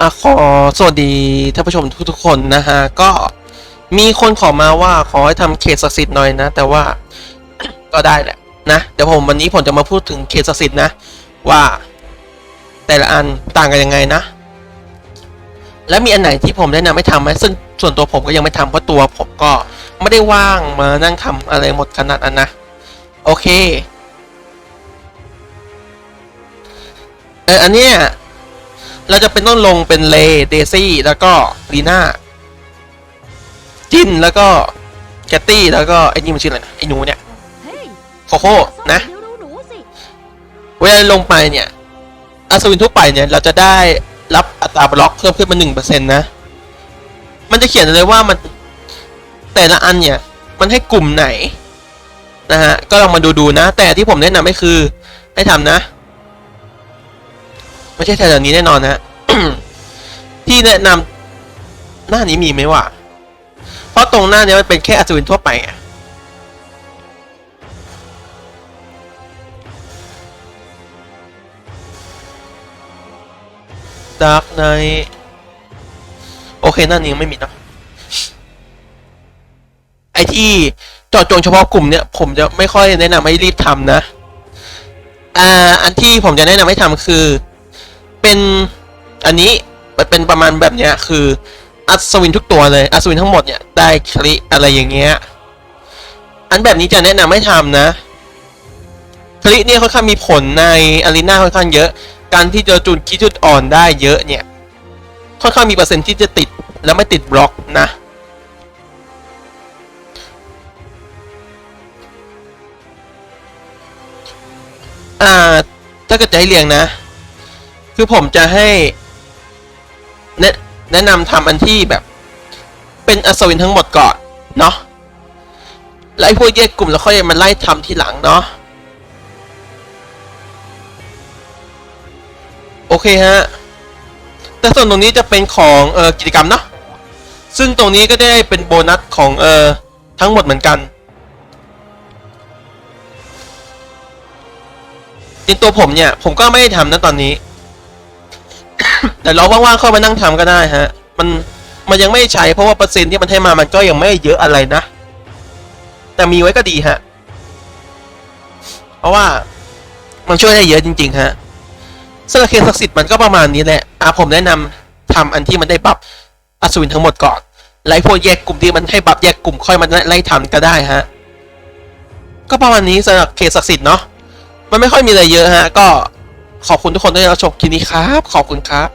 อะขอสวัสดีท่านผู้ชมทุกๆคนนะฮะ ก็มีคนขอมาว่าขอให้ทำเขตศักดิ์สิทธิ์หน่อยนะ แต่ว่าก็ได้แหละนะเดี๋ยวผมวันนี้ผมจะมาพูดถึงเขตศักดิ์สิทธิ์นะ ว่าแต่ละอันต่างกันยังไงนะ และมีอันไหนที่ผมแนะนำให้ทำไหมซึ่งส่วนตัวผมก็ยังไม่ทำเพราะตัวผมก็ไม่ได้ว่างมานั่งทำอะไรหมดขนาดนั้นนะ โอเค เอออันเนี้ยเราจะเป็นต้องลงเป็นเลเดซี่แล้วก็ลีน่าจินแล้วก็แกตตี้แล้วก็ไอ้นี่มันชื่ออะไรนะไอ้หนูเนี่ยเฮ้ยโคโค่นะเดี๋ยวดูหนูสิเวลาลงไปเนี่ยอัศวินทั่วไปเนี่ยเราจะได้รับอัตราบล็อกเพิ่มขึ้นมาหนึ่งเปอร์เซ็นต์นะ มันจะเขียนเลยว่ามันแต่ละอันเนี่ย มันให้กลุ่มไหน นะฮะ ก็ลองมาดูดูๆนะ แต่ที่ผมแนะนำให้คือ ให้ทำนะ ไม่ใช่แถวนี้แน่นอนนะ ที่แนะนำหน้านี้มีไหมวะ เพราะตรงหน้านี้มันเป็นแค่อัศวินทั่วไปไงดาร์กไนโอเคหน้านี้ยังไม่มีเนอะไอที่เจาะจงเฉพาะกลุ่มเนี่ย ผมจะไม่ค่อยแนะนำให้รีบทำนะ อ่า อันที่ผมจะแนะนำให้ทำคือ เป็นอันนี้มันเป็นประมาณแบบเนี้ยคืออัศวินทุกตัวเลยอัศวินทั้งหมดเนี่ยได้คลิอะไรอย่างเงี้ยอันแบบนี้จะแนะนำให้ทำนะคลิเนี่ยค่อนข้างมีผลในอารีนาค่อนข้างเยอะ การที่จะจูนคิดจุดอ่อนได้เยอะเนี่ยค่อนข้างมีเปอร์เซ็นต์ที่จะติดแล้วไม่ติดบล็อกนะอ่าถ้าเกิดจะให้เรียงนะ คือผมจะให้ แนะแนะนำทำอันที่แบบ เป็นอัศวินทั้งหมดก่อน เนาะแล้วไอ้พวกแยกกลุ่มแล้วค่อยมาไล่ทำทีหลังเนาะโอเคฮะ แต่ส่วนตรงนี้จะเป็นของเออกิจกรรมเนาะ ซึ่งตรงนี้ก็ได้เป็นโบนัสของเออทั้งหมดเหมือนกันจริงตัวผมเนี่ย ผมก็ไม่ได้ทำนะตอนนี้ แต่เราว่างๆเข้ามานั่งทำก็ได้ฮะ มันมันยังไม่ใช้เพราะว่าเปอร์เซ็นต์ที่มันให้มามันก็ยังไม่เยอะอะไรนะ แต่มีไว้ก็ดีฮะ เพราะว่ามันช่วยได้เยอะจริง ๆ ฮะสำหรับเคสศักดิ์สิทธิ์มันก็ประมาณนี้แหละอะผมแนะนำทำอันที่มันได้บัฟอัศวินทั้งหมดก่อนไล่พวกแยกกลุ่มที่มันให้บัฟแยกกลุ่มค่อยมาไล่ทำก็ได้ฮะ ก็ประมาณนี้สำหรับเคสศักดิ์สิทธิ์เนาะมันไม่ค่อยมีอะไรเยอะฮะ ก็ขอบคุณทุกคนที่รับชมคลิปนี้ครับ ขอบคุณครับ